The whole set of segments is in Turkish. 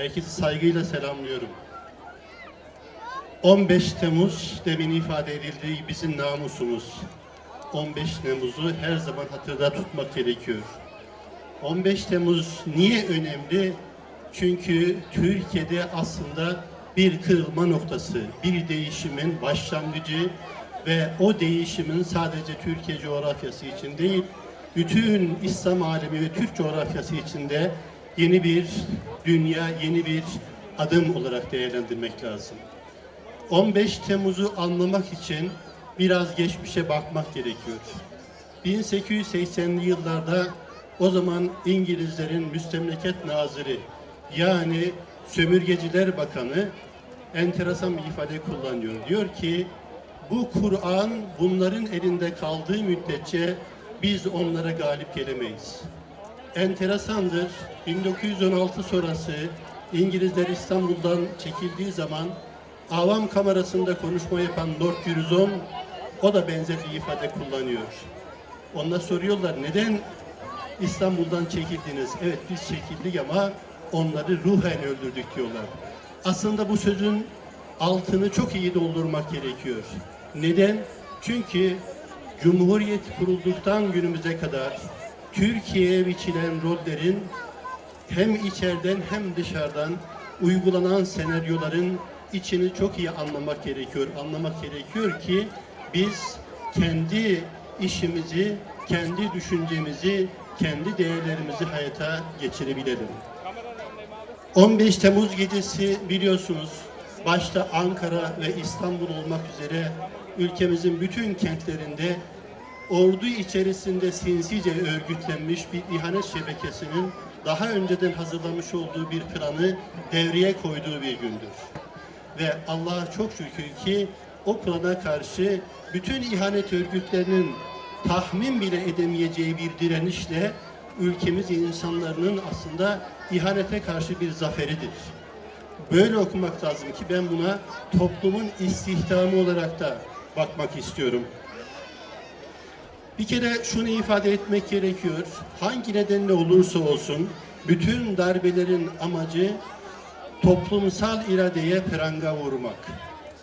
Herkesi saygıyla selamlıyorum. 15 Temmuz demin ifade edildiği bizim namusumuz. 15 Temmuz'u her zaman hatırda tutmak gerekiyor. 15 Temmuz niye önemli? Çünkü Türkiye'de aslında bir kırılma noktası, bir değişimin başlangıcı ve o değişimin sadece Türkiye coğrafyası için değil, bütün İslam alemi ve Türk coğrafyası içinde yeni bir dünya, yeni bir adım olarak değerlendirmek lazım. 15 Temmuz'u anlamak için biraz geçmişe bakmak gerekiyor. 1880'li yıllarda o zaman İngilizlerin müstemleket nazırı yani sömürgeciler bakanı enteresan bir ifade kullanıyor. Diyor ki bu Kur'an bunların elinde kaldığı müddetçe biz onlara galip gelemeyiz. Enteresandır. 1916 sonrası İngilizler İstanbul'dan çekildiği zaman avam kamerasında konuşma yapan Lord Curzon o da benzer bir ifade kullanıyor. Ona soruyorlar neden İstanbul'dan çekildiniz? Evet biz çekildik ama onları ruhen öldürdük diyorlar. Aslında bu sözün altını çok iyi doldurmak gerekiyor. Neden? Çünkü Cumhuriyet kurulduktan günümüze kadar Türkiye'ye biçilen rollerin hem içeriden hem dışarıdan uygulanan senaryoların içini çok iyi anlamak gerekiyor. Anlamak gerekiyor ki biz kendi işimizi, kendi düşüncemizi, kendi değerlerimizi hayata geçirebilelim. 15 Temmuz gecesi biliyorsunuz başta Ankara ve İstanbul olmak üzere ülkemizin bütün kentlerinde ordu içerisinde sinsice örgütlenmiş bir ihanet şebekesinin daha önceden hazırlamış olduğu bir planı devreye koyduğu bir gündür. Ve Allah'a çok şükür ki o plana karşı bütün ihanet örgütlerinin tahmin bile edemeyeceği bir direnişle ülkemiz insanların aslında ihanete karşı bir zaferidir. Böyle okumak lazım ki ben buna toplumun istihdamı olarak da bakmak istiyorum. Bir kere şunu ifade etmek gerekiyor. Hangi nedenle olursa olsun bütün darbelerin amacı toplumsal iradeye pranga vurmak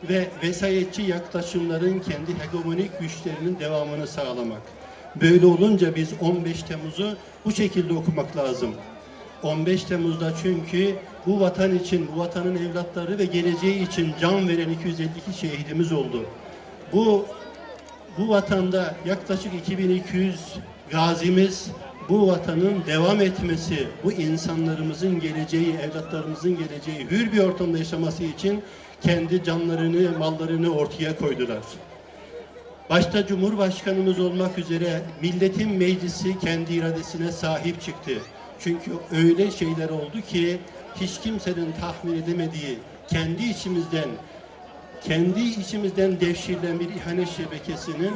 ve vesayetçi yaklaşımların kendi hegemonik güçlerinin devamını sağlamak. Böyle olunca biz 15 Temmuz'u bu şekilde okumak lazım. 15 Temmuz'da çünkü bu vatan için, bu vatanın evlatları ve geleceği için can veren 252 şehidimiz oldu. Bu bu vatanda yaklaşık 2200 gazimiz bu vatanın devam etmesi, bu insanlarımızın geleceği, evlatlarımızın geleceği, hür bir ortamda yaşaması için kendi canlarını, mallarını ortaya koydular. Başta Cumhurbaşkanımız olmak üzere milletin meclisi kendi iradesine sahip çıktı. Çünkü öyle şeyler oldu ki hiç kimsenin tahmin edemediği kendi içimizden kendi içimizden devşirilen bir ihanet şebekesinin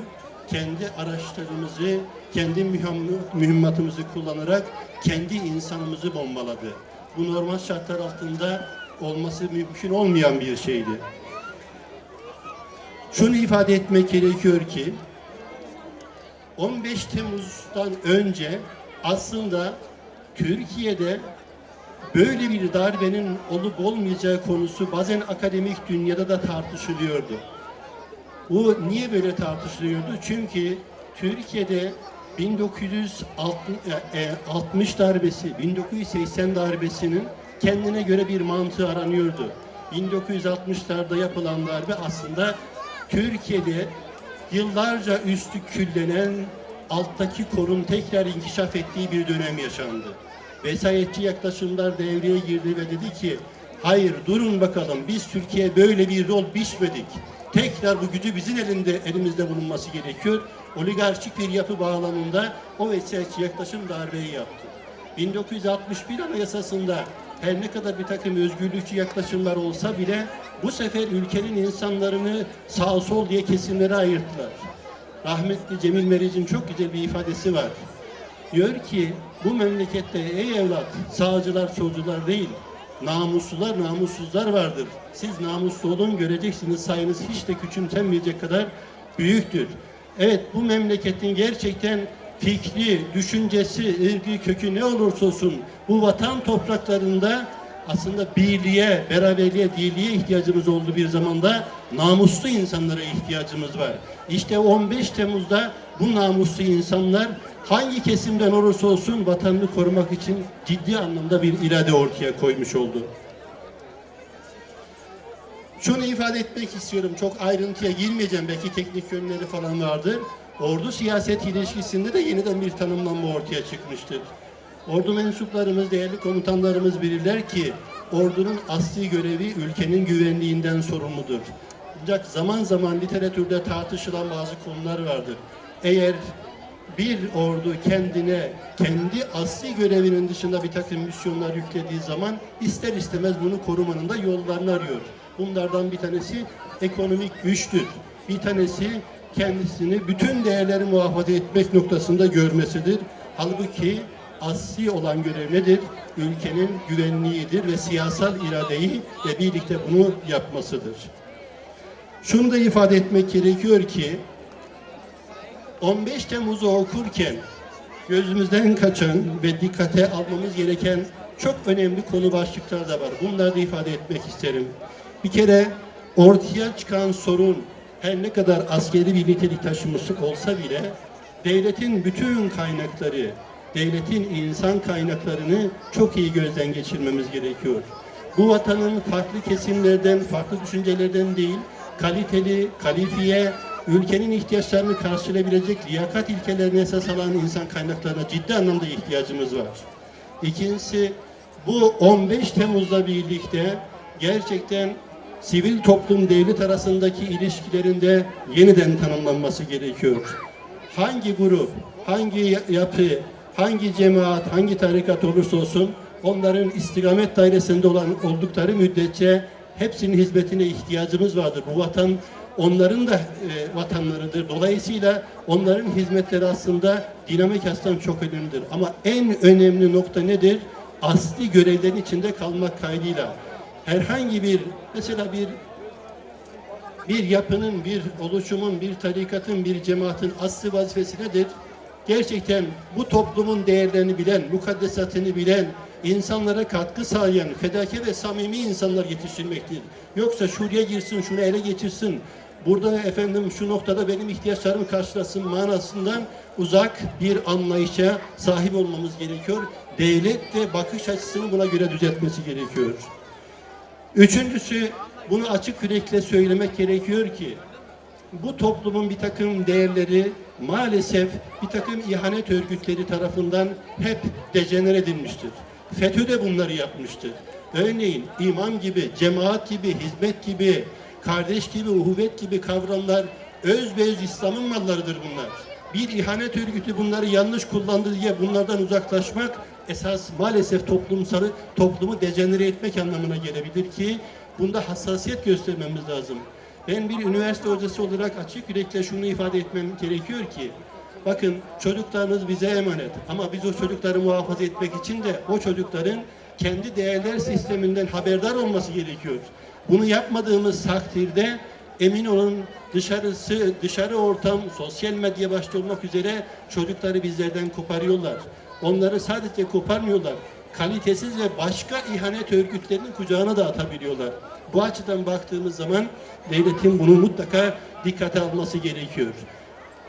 kendi araçlarımızı, kendi mühim- mühimmatımızı kullanarak kendi insanımızı bombaladı. Bu normal şartlar altında olması mümkün olmayan bir şeydi. Şunu ifade etmek gerekiyor ki 15 Temmuz'dan önce aslında Türkiye'de böyle bir darbenin olup olmayacağı konusu bazen akademik dünyada da tartışılıyordu. Bu niye böyle tartışılıyordu? Çünkü Türkiye'de 1960 darbesi, 1980 darbesinin kendine göre bir mantığı aranıyordu. 1960'larda yapılan darbe aslında Türkiye'de yıllarca üstü küllenen alttaki korun tekrar inkişaf ettiği bir dönem yaşandı. Vesayetçi yaklaşımlar devreye girdi ve dedi ki hayır durun bakalım biz Türkiye böyle bir rol biçmedik. Tekrar bu gücü bizim elinde elimizde bulunması gerekiyor. Oligarşik bir yapı bağlamında o vesayetçi yaklaşım darbeyi yaptı. 1961 Anayasası'nda her ne kadar bir takım özgürlükçü yaklaşımlar olsa bile bu sefer ülkenin insanlarını sağ sol diye kesimlere ayırttılar. Rahmetli Cemil Meriç'in çok güzel bir ifadesi var. Diyor ki bu memlekette ey evlat sağcılar solcular değil namuslular namussuzlar vardır. Siz namuslu olun göreceksiniz sayınız hiç de küçümsenmeyecek kadar büyüktür. Evet bu memleketin gerçekten fikri, düşüncesi, ırgı, kökü ne olursa olsun bu vatan topraklarında aslında birliğe, beraberliğe, dirliğe ihtiyacımız olduğu bir zamanda namuslu insanlara ihtiyacımız var. İşte 15 Temmuz'da bu namuslu insanlar hangi kesimden olursa olsun vatanını korumak için ciddi anlamda bir irade ortaya koymuş oldu. Şunu ifade etmek istiyorum. Çok ayrıntıya girmeyeceğim. Belki teknik yönleri falan vardır. Ordu siyaset ilişkisinde de yeniden bir tanımlanma ortaya çıkmıştır. Ordu mensuplarımız, değerli komutanlarımız bilirler ki ordunun asli görevi ülkenin güvenliğinden sorumludur. Ancak zaman zaman literatürde tartışılan bazı konular vardır. Eğer bir ordu kendine kendi asli görevinin dışında bir takım misyonlar yüklediği zaman ister istemez bunu korumanın da yollarını arıyor. Bunlardan bir tanesi ekonomik güçtür. Bir tanesi kendisini bütün değerleri muhafaza etmek noktasında görmesidir. Halbuki asli olan görev nedir? Ülkenin güvenliğidir ve siyasal iradeyi ve birlikte bunu yapmasıdır. Şunu da ifade etmek gerekiyor ki 15 Temmuz'u okurken gözümüzden kaçan ve dikkate almamız gereken çok önemli konu başlıklar da var. Bunları da ifade etmek isterim. Bir kere ortaya çıkan sorun her ne kadar askeri bir nitelik taşıması olsa bile devletin bütün kaynakları, devletin insan kaynaklarını çok iyi gözden geçirmemiz gerekiyor. Bu vatanın farklı kesimlerden, farklı düşüncelerden değil, kaliteli, kalifiye, ülkenin ihtiyaçlarını karşılayabilecek liyakat ilkelerine esas alan insan kaynaklarına ciddi anlamda ihtiyacımız var. İkincisi, bu 15 Temmuz'la birlikte gerçekten sivil toplum devlet arasındaki ilişkilerinde yeniden tanımlanması gerekiyor. Hangi grup, hangi yapı, hangi cemaat, hangi tarikat olursa olsun onların istikamet dairesinde olan oldukları müddetçe hepsinin hizmetine ihtiyacımız vardır. Bu vatan onların da e, vatanlarıdır. Dolayısıyla onların hizmetleri aslında dinamik açıdan çok önemlidir. Ama en önemli nokta nedir? Asli görevlerin içinde kalmak kaydıyla herhangi bir mesela bir bir yapının, bir oluşumun, bir tarikatın, bir cemaatin asli vazifesi nedir? Gerçekten bu toplumun değerlerini bilen, mukaddesatını bilen, insanlara katkı sağlayan, fedakar ve samimi insanlar yetiştirmektir. Yoksa şuraya girsin, şunu ele geçirsin, burada efendim şu noktada benim ihtiyaçlarımı karşılasın manasından uzak bir anlayışa sahip olmamız gerekiyor. Devlet de bakış açısını buna göre düzeltmesi gerekiyor. Üçüncüsü bunu açık yürekle söylemek gerekiyor ki bu toplumun bir takım değerleri maalesef bir takım ihanet örgütleri tarafından hep dejener edilmiştir. FETÖ de bunları yapmıştır. Örneğin imam gibi, cemaat gibi, hizmet gibi, kardeş gibi, uhuvvet gibi kavramlar özbeöz İslam'ın mallarıdır bunlar. Bir ihanet örgütü bunları yanlış kullandı diye bunlardan uzaklaşmak esas maalesef toplumsal toplumu dejenere etmek anlamına gelebilir ki bunda hassasiyet göstermemiz lazım. Ben bir üniversite hocası olarak açık yürekle şunu ifade etmem gerekiyor ki bakın çocuklarınız bize emanet ama biz o çocukları muhafaza etmek için de o çocukların kendi değerler sisteminden haberdar olması gerekiyor. Bunu yapmadığımız takdirde emin olun dışarısı, dışarı ortam, sosyal medya başta olmak üzere çocukları bizlerden koparıyorlar. Onları sadece koparmıyorlar. Kalitesiz ve başka ihanet örgütlerinin kucağına da atabiliyorlar. Bu açıdan baktığımız zaman devletin bunu mutlaka dikkate alması gerekiyor.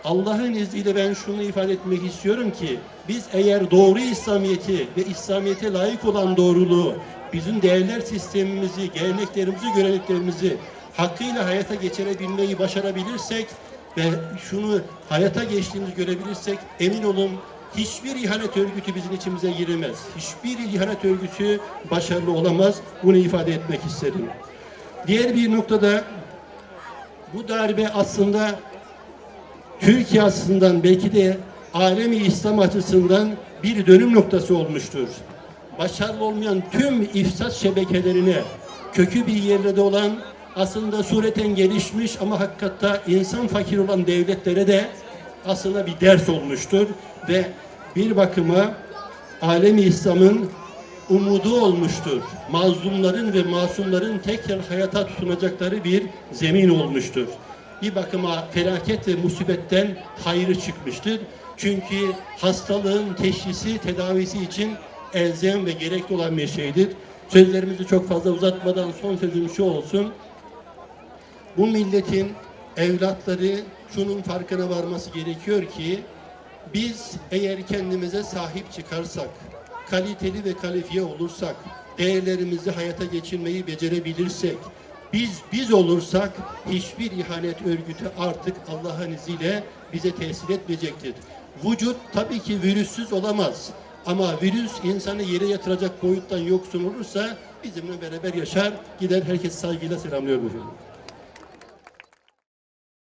Allah'ın izniyle ben şunu ifade etmek istiyorum ki biz eğer doğru İslamiyeti ve İslamiyete layık olan doğruluğu, bizim değerler sistemimizi, geleneklerimizi, göreneklerimizi hakkıyla hayata geçirebilmeyi başarabilirsek ve şunu hayata geçtiğimizi görebilirsek emin olun hiçbir ihanet örgütü bizim içimize giremez. Hiçbir ihanet örgütü başarılı olamaz. Bunu ifade etmek isterim. Diğer bir noktada bu darbe aslında Türkiye açısından belki de alemi İslam açısından bir dönüm noktası olmuştur. Başarılı olmayan tüm ifsat şebekelerine kökü bir yerde olan aslında sureten gelişmiş ama hakikatta insan fakir olan devletlere de aslında bir ders olmuştur ve bir bakıma alemi İslam'ın umudu olmuştur. Mazlumların ve masumların tekrar hayata tutunacakları bir zemin olmuştur. Bir bakıma felaket ve musibetten hayrı çıkmıştır. Çünkü hastalığın teşhisi, tedavisi için elzem ve gerekli olan bir şeydir. Sözlerimizi çok fazla uzatmadan son sözüm şu olsun. Bu milletin evlatları şunun farkına varması gerekiyor ki biz eğer kendimize sahip çıkarsak, kaliteli ve kalifiye olursak, değerlerimizi hayata geçirmeyi becerebilirsek, biz biz olursak hiçbir ihanet örgütü artık Allah'ın izniyle bize tesir etmeyecektir. Vücut tabii ki virüssüz olamaz. Ama virüs insanı yere yatıracak boyuttan yoksun olursa bizimle beraber yaşar, gider. Herkes saygıyla selamlıyorum efendim.